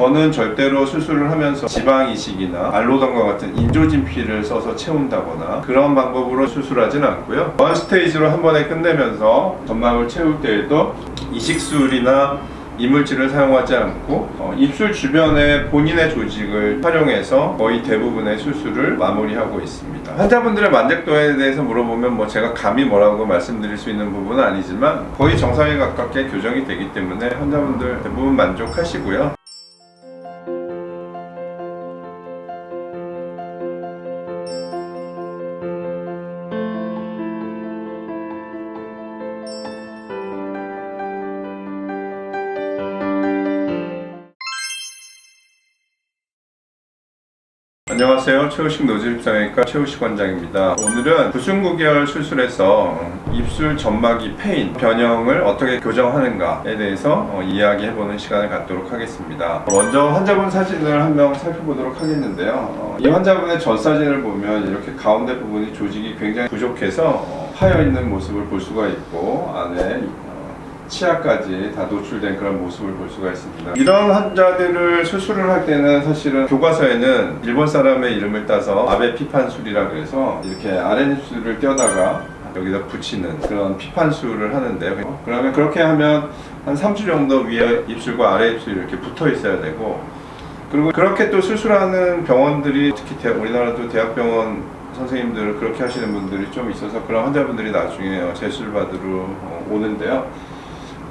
저는 절대로 수술을 하면서 지방 이식이나 알로던과 같은 인조진피를 써서 채운다거나 그런 방법으로 수술하진 않고요. 원 스테이지로 한 번에 끝내면서 점막을 채울 때에도 이식술이나 이물질을 사용하지 않고 어, 입술 주변에 본인의 조직을 활용해서 거의 대부분의 수술을 마무리하고 있습니다. 환자분들의 만족도에 대해서 물어보면 뭐 제가 감히 뭐라고 말씀드릴 수 있는 부분은 아니지만 거의 정상에 가깝게 교정이 되기 때문에 환자분들 대부분 만족하시고요. 안녕하세요. 최우식 노즐입상외과 최우식 원장입니다. 오늘은 9순9개월 수술에서 입술 점막이 패인, 변형을 어떻게 교정하는가에 대해서 어, 이야기해보는 시간을 갖도록 하겠습니다. 먼저 환자분 사진을 한 명 살펴보도록 하겠는데요. 어, 이 환자분의 전 사진을 보면 이렇게 가운데 부분이 조직이 굉장히 부족해서 어, 파여 있는 모습을 볼 수가 있고 안에 치아까지 다 노출된 그런 모습을 볼 수가 있습니다. 이런 환자들을 수술을 할 때는 사실은 교과서에는 일본 사람의 이름을 따서 아베 피판술이라 그래서 이렇게 아랫입술을 떼다가 여기다 붙이는 그런 피판술을 하는데요. 그러면 그렇게 하면 한 3주 정도 위에 입술과 아래 입술이 이렇게 붙어 있어야 되고 그리고 그렇게 또 수술하는 병원들이 특히 대- 우리나라도 대학병원 선생님들 그렇게 하시는 분들이 좀 있어서 그런 환자분들이 나중에 재수술 받으러 어, 오는데요.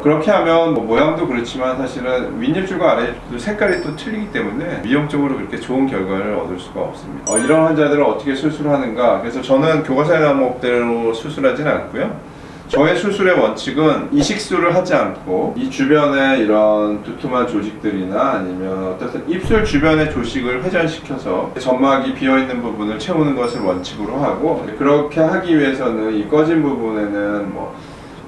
그렇게 하면 뭐 모양도 그렇지만 사실은 윗입술과 아랫입술 색깔이 또 틀리기 때문에 미용적으로 그렇게 좋은 결과를 얻을 수가 없습니다. 어, 이런 환자들은 어떻게 수술하는가? 그래서 저는 교과서에 나온 법대로 수술하지는 않고요. 저의 수술의 원칙은 이식술을 하지 않고 이 주변에 이런 두툼한 조직들이나 아니면 어떤 입술 주변의 조직을 회전시켜서 점막이 비어있는 부분을 채우는 것을 원칙으로 하고 그렇게 하기 위해서는 이 꺼진 부분에는 뭐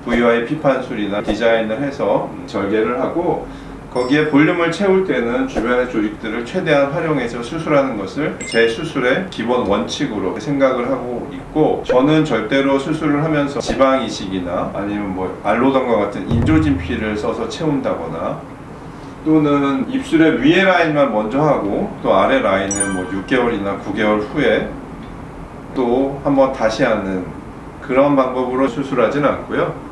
VY 피판술이나 디자인을 해서 절개를 하고 거기에 볼륨을 채울 때는 주변의 조직들을 최대한 활용해서 수술하는 것을 제 수술의 기본 원칙으로 생각을 하고 있고 저는 절대로 수술을 하면서 지방 이식이나 아니면 뭐 알로던과 같은 인조진피를 써서 채운다거나 또는 입술의 위에 라인만 먼저 하고 또 아래 라인은 뭐 6개월이나 9개월 후에 또 한번 다시 하는 그런 방법으로 수술하진 않고요.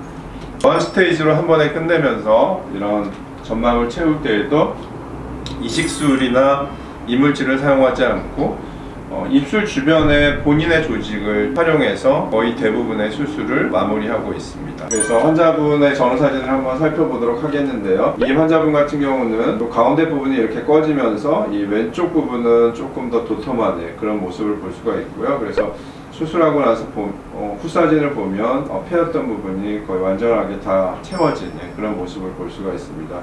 원 스테이지로 한 번에 끝내면서 이런 점막을 채울 때에도 이식술이나 이물질을 사용하지 않고 어, 입술 주변에 본인의 조직을 활용해서 거의 대부분의 수술을 마무리하고 있습니다. 그래서 환자분의 전후 사진을 한번 살펴보도록 하겠는데요. 이 환자분 같은 경우는 또 가운데 부분이 이렇게 꺼지면서 이 왼쪽 부분은 조금 더 도톰한 예, 그런 모습을 볼 수가 있고요. 그래서 수술하고 나서 보- 어, 후 사진을 보면 어, 패였던 부분이 거의 완전하게 다 채워진 예, 그런 모습을 볼 수가 있습니다.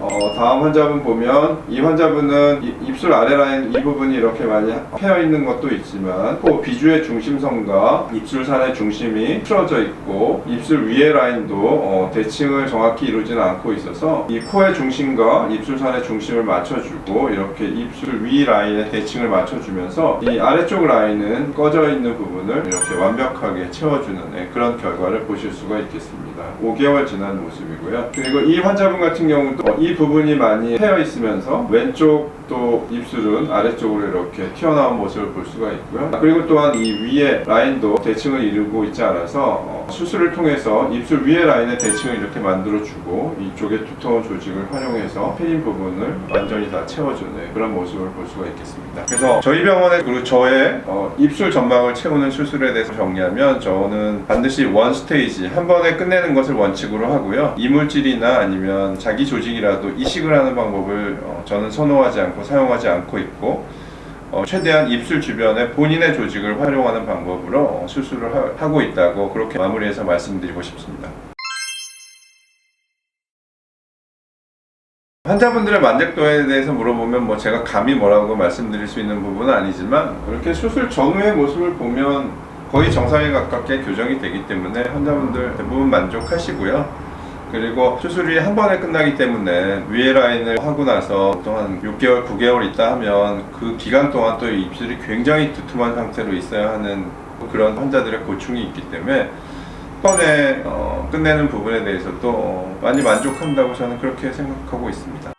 어, 다음 환자분 보면 이 환자분은 이- 입술 아래 라인 이 부분이 이렇게 많이 패여 있는 것도 있지만 코 비주의 중심선과 입술산의 중심이 틀어져 있고 입술 위의 라인도 어, 대칭을 정확히 이루지는 않고 있어서 이 코의 중심과 입술산의 중심을 맞춰주고 이렇게 입술 위 라인의 대칭을 맞춰주면서 이 아래쪽 라인은 꺼져 있는 부분을 이렇게 완벽하게 채워주는 네, 그런 결과를 보실 수가 있겠습니다. 5개월 지난 모습이고요. 그리고 이 환자분 같은 경우도 이 부분이 많이 패여 있으면서 왼쪽 또 입술은 아래쪽으로 이렇게 튀어나온 모습을 볼 수가 있고요. 그리고 또한 이 위에 라인도 대칭을 이루고 있지 않아서 어, 수술을 통해서 입술 위에 라인의 대칭을 이렇게 만들어주고 이쪽에 두터운 조직을 활용해서 패인 부분을 완전히 다 채워주는 그런 모습을 볼 수가 있겠습니다. 그래서 저희 병원의 그리고 저의 어, 입술 점막을 채우는 수술에 대해서 정리하면 저는 반드시 원 스테이지 한 번에 끝내는 것을 원칙으로 하고요. 이물질이나 아니면 자기 조직이라도 이식을 하는 방법을 어, 저는 선호하지 않고 사용하지 않고 있고 어, 최대한 입술 주변에 본인의 조직을 활용하는 방법으로 어, 수술을 하, 하고 있다고 그렇게 마무리해서 말씀드리고 싶습니다. 환자분들의 만족도에 대해서 물어보면 뭐 제가 감히 뭐라고 말씀드릴 수 있는 부분은 아니지만 이렇게 수술 전후의 모습을 보면 거의 정상에 가깝게 교정이 되기 때문에 환자분들 대부분 만족하시고요. 그리고 수술이 한 번에 끝나기 때문에 위에 라인을 하고 나서 보통 한 6개월, 9개월 있다 하면 그 기간 동안 또 입술이 굉장히 두툼한 상태로 있어야 하는 그런 환자들의 고충이 있기 때문에 한 번에 어, 끝내는 부분에 대해서도 어, 많이 만족한다고 저는 그렇게 생각하고 있습니다.